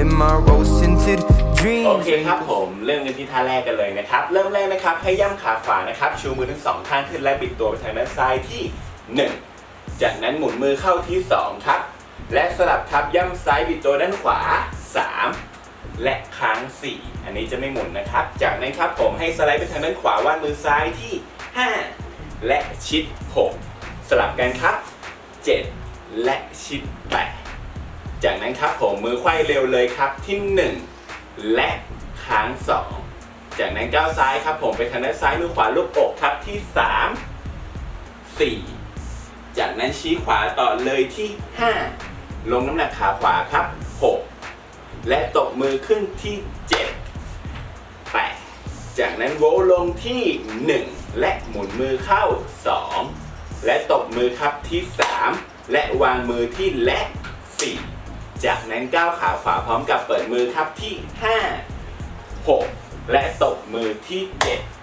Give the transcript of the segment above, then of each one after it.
in my rose tinted โอ dreams. เคครับผมเริ่มกันที่ท่าแรกกันเลยนะครับ เริ่มแรกนะครับให้ย่ำขาขวานะครับชูมือทั้งสองข้างขึ้นและบิดตัวไปทางด้านซ้ายที่ 1 จากนั้นหมุนมือเข้าที่ 2 ครับ และสลับทับย่ำซ้ายบิดตัวด้านขวา 3 และค้าง 4 อันนี้จะไม่หมุนนะครับ จากนั้นครับผมให้สไลด์ไปทางด้านขวาวาดมือซ้ายที่ 5 และชิด 6 สลับกันครับ 7 และชิด 8 จากนั้นครับผมมือไขว้เร็วเลยครับที่ 1 และค้าง 2 จากนั้นก้าวซ้ายครับผมไปทางด้านซ้ายมือขวาลูกอกครับที่ 3 4 จากนั้นชี้ขวาต่อเลยที่ 5 ลงน้ำหนักขาขวาครับ 6 และตบมือขึ้นที่ 7 8 จากนั้นโวลงที่ 1 และหมุนมือเข้า 2 และตบมือครับที่ 3 และวางมือที่และ 4 จากนั้นก้าวขาขวาพร้อมกับเปิดมือครับที่ 5 6 และตบมือที่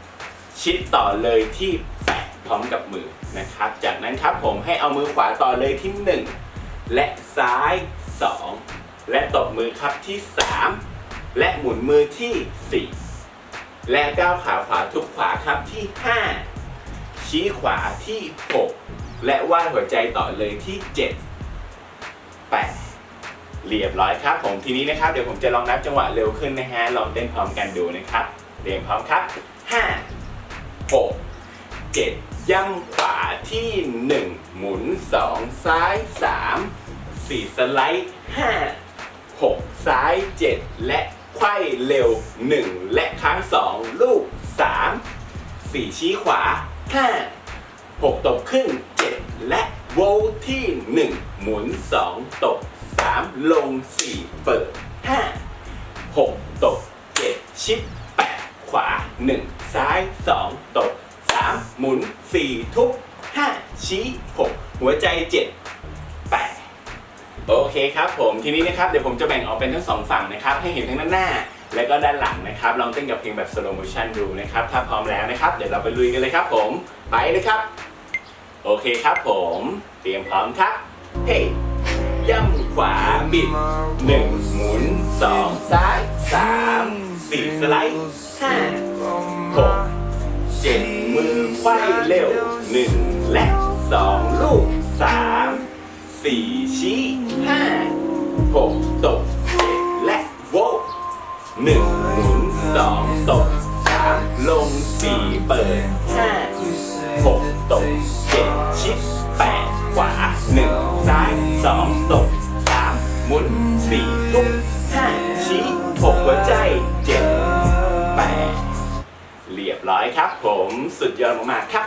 7 ชิดต่อเลยที่ 8 พร้อมกับมือนะครับ จากนั้นครับผมให้เอามือขวาต่อเลยที่ 1 และซ้าย 2 และตบมือครับที่ 3 และหมุนมือที่ 4 และก้าวขาขวาทุกขวาครับที่ 5 ชี้ขวาที่ 6 และวาดหัวใจต่อเลยที่ 7 8 เรียบร้อยครับผมทีนี้นะครับเดี๋ยวผมจะลองนับจังหวะเร็วขึ้นนะฮะลองเต้นพร้อมกันดูนะครับเรียงพร้อมครับ 5 6 7 ย่ำขวาที่ 1 หมุน 2 ซ้าย 3 4 สไลด์ 5 6 ซ้าย 7 และไขว้เร็ว 1 และครั้ง 2 ลูก 3 4 ชี้ขวา 5 6 ตบขึ้น 7 และโวลที่ 1 หมุน 2 ตบ 3 ลง 4 เปิด 5 6ตบ7ชิด8ขวา 1 ซ้าย 2ตบ3หมุน 4 ทุบ5ชี้ 6 หัวใจ 7 8 โอเคครับผมทีนี้นะครับเดี๋ยวผมจะแบ่งออกเป็นทั้งสองฝั่งนะครับ ให้เห็นทั้งด้านหน้า และก็ด้านหลังนะครับ ลองเต้นกับเพลงแบบ slow motion ดูนะครับ ถ้าพร้อมแล้วนะครับ เดี๋ยวเราไปลุยกันเลยครับผมไปเลยครับ โอเคครับผม เตรียมพร้อมครับ เฮ้ ย่ำขวาบิดหนึ่งหมุนสองซ้ายสามสี่สไลด์ห้าหกเจ็ดมือไขว้เร็วหนึ่งและสองลูกสามสี่ชี้ห้าหกตบเจ็ดและโวหนึ่งหมุนสองตบสามลงสี่เปิดห้าหกตบเจ็ดชิดแป สองตบสามหมุนสี่ทุกห้าชี้หกหัวใจเจ็ดแปดเรียบร้อยครับ ผมสุดยอดมากๆครับ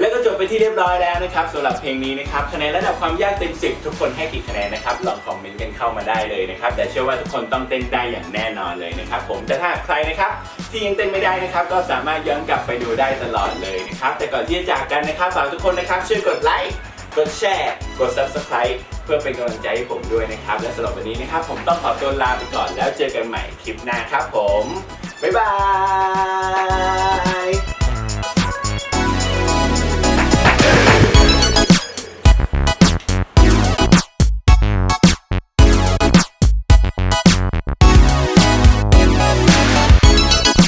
แล้วก็จบไปที่เรียบร้อยแล้วนะครับสำหรับเพลงนี้นะครับคะแนนระดับความยากเต็มสิบทุกคนให้กี่คะแนนนะครับลองคอมเมนต์กันเข้ามาได้เลยนะครับ แต่เชื่อว่าทุกคนต้องเต้นได้อย่างแน่นอนเลยนะครับ ผมแต่ถ้าใครนะครับที่ยังเต้นไม่ได้นะครับ ก็สามารถย้อนกลับไปดูได้ตลอดเลยนะครับ แต่ก่อนที่จะจากกันนะครับฝากทุกคนนะครับช่วยกดไลค์ กดแชร์ กด subscribe เพื่อเป็นกำลังใจให้ผมด้วยนะครับ และสำหรับวันนี้นะครับ ผมต้องขอตัวลาไปก่อนแล้วเจอกันใหม่คลิปหน้าครับผม บ๊ายบาย